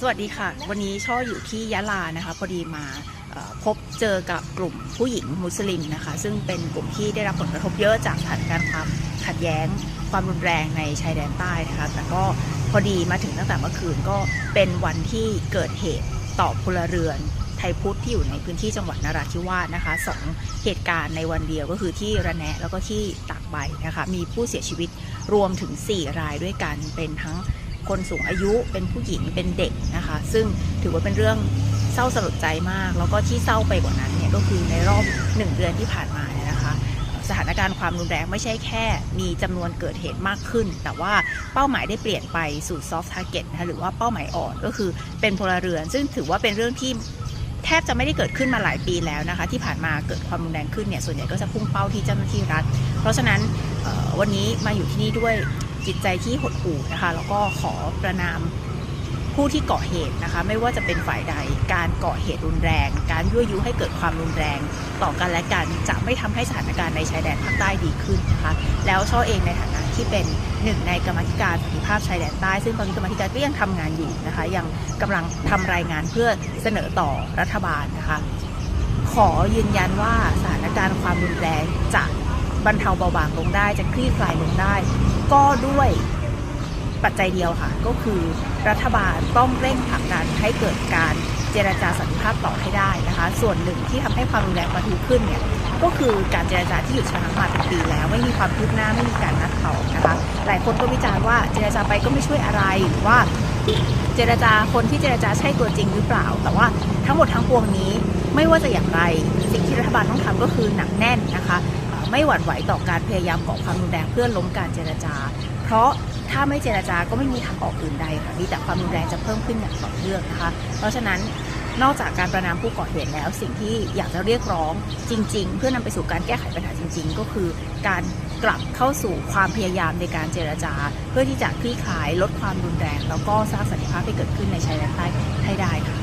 สวัสดีค่ะ วันนี้ช่ออยู่ที่ยะลานะคะพอดีมาพบเจอกับกลุ่มผู้หญิงมุสลิมนะคะ ซึ่งเป็นกลุ่มที่ได้รับผลกระทบเยอะจากสถานการณ์ความขัดแย้ง ความรุนแรงในชายแดนใต้นะคะแต่ก็พอดีมาถึงตั้งแต่เมื่อคืนก็เป็นวันที่เกิดเหตุต่อพลเรือนไทยพุทธที่อยู่ในพื้นที่จังหวัดนราธิวาสนะคะสองเหตุการณ์ในวันเดียวก็คือที่ระแนะแล้วก็ที่ตากใบนะคะมีผู้เสียชีวิตรวมถึง 4 รายด้วยกันเป็นทั้ง คนสูงอายุเป็นผู้หญิงเป็นเด็กนะคะ ซึ่งถือว่าเป็นเรื่องเศร้าสลดใจมาก แล้วก็ที่เศร้าไปกว่านั้นเนี่ยก็คือในรอบหนึ่งเดือนที่ผ่านมาเนี่ยนะคะ สถานการณ์ความรุนแรงไม่ใช่แค่ มีจำนวนเกิดเหตุมากขึ้น แต่ว่าเป้าหมายได้เปลี่ยนไปสู่ soft target นะคะหรือว่าเป้าหมายอ่อนก็คือเป็นพลเรือน ซึ่งถือว่าเป็นเรื่องที่แทบจะไม่ได้เกิดขึ้นมาหลายปีแล้วนะคะ ที่ผ่านมาเกิดความรุนแรงขึ้นเนี่ยส่วนใหญ่ก็จะพุ่งเป้าที่เจ้าหน้าที่รัฐ เพราะฉะนั้นวันนี้มาอยู่ที่นี่ด้วย จิตใจที่หดหู่นะคะ แล้วก็ขอประนามผู้ที่ก่อเหตุนะคะ ไม่ว่าจะเป็นฝ่ายใดการก่อเหตุรุนแรง การยั่วยุให้เกิดความรุนแรง ต่อกันและกันจะไม่ทำให้สถานการณ์ในชายแดนภาคใต้ดีขึ้นนะคะแล้วช่อเองในฐานะที่เป็นหนึ่งในกรรมธิการสันติภาพชายแดนใต้ ซึ่งตอนนี้กรรมธิการก็ยังทำงานอยู่นะคะ ยังกำลังทำรายงานเพื่อเสนอต่อรัฐบาลนะคะ ขอยืนยันว่าสถานการณ์ความรุนแรงจะบรรเทาเบาบางลงได้จะคลี่คลายลงได้ ก็ด้วยปัจจัยเดียวค่ะ ก็คือรัฐบาลต้องเร่งผลักดันให้เกิดการเจรจาสันติภาพต่อให้ได้นะคะ ส่วนหนึ่งที่ทำให้ความรุนแรงปะทุขึ้นเนี่ยก็คือการเจรจาที่หยุดชะงักมาเป็นปีแล้ว ไม่มีความคืบหน้าไม่มีการนัดต่อนะคะ หลายคนก็วิจารณ์ว่าเจรจาไปก็ไม่ช่วยอะไรหรือว่าเจรจาคนที่เจรจาใช่ตัวจริงหรือเปล่า แต่ว่าทั้งหมดทั้งปวงนี้ไม่ว่าจะอย่างไร สิ่งที่รัฐบาลต้องทำก็คือหนักแน่นนะคะ ไม่หวั่นไหวต่อการพยายามก่อความรุนแรงเพื่อล้มการเจรจา เพราะถ้าไม่เจรจาก็ไม่มีทางออกอื่นใดค่ะมีแต่ความรุนแรงจะเพิ่มขึ้นอย่างต่อเนื่องนะคะ เพราะฉะนั้นนอกจากการประนามผู้ก่อเหตุแล้วสิ่งที่อยากจะเรียกร้องจริง ๆ เพื่อนำไปสู่การแก้ไขปัญหาจริง ๆ ก็คือ การกลับเข้าสู่ความพยายามในการเจรจา เพื่อที่จะคลี่คลายลดความรุนแรง แล้วก็สร้างสันติภาพให้เกิดขึ้นในชายแดนใต้ให้ได้ค่ะ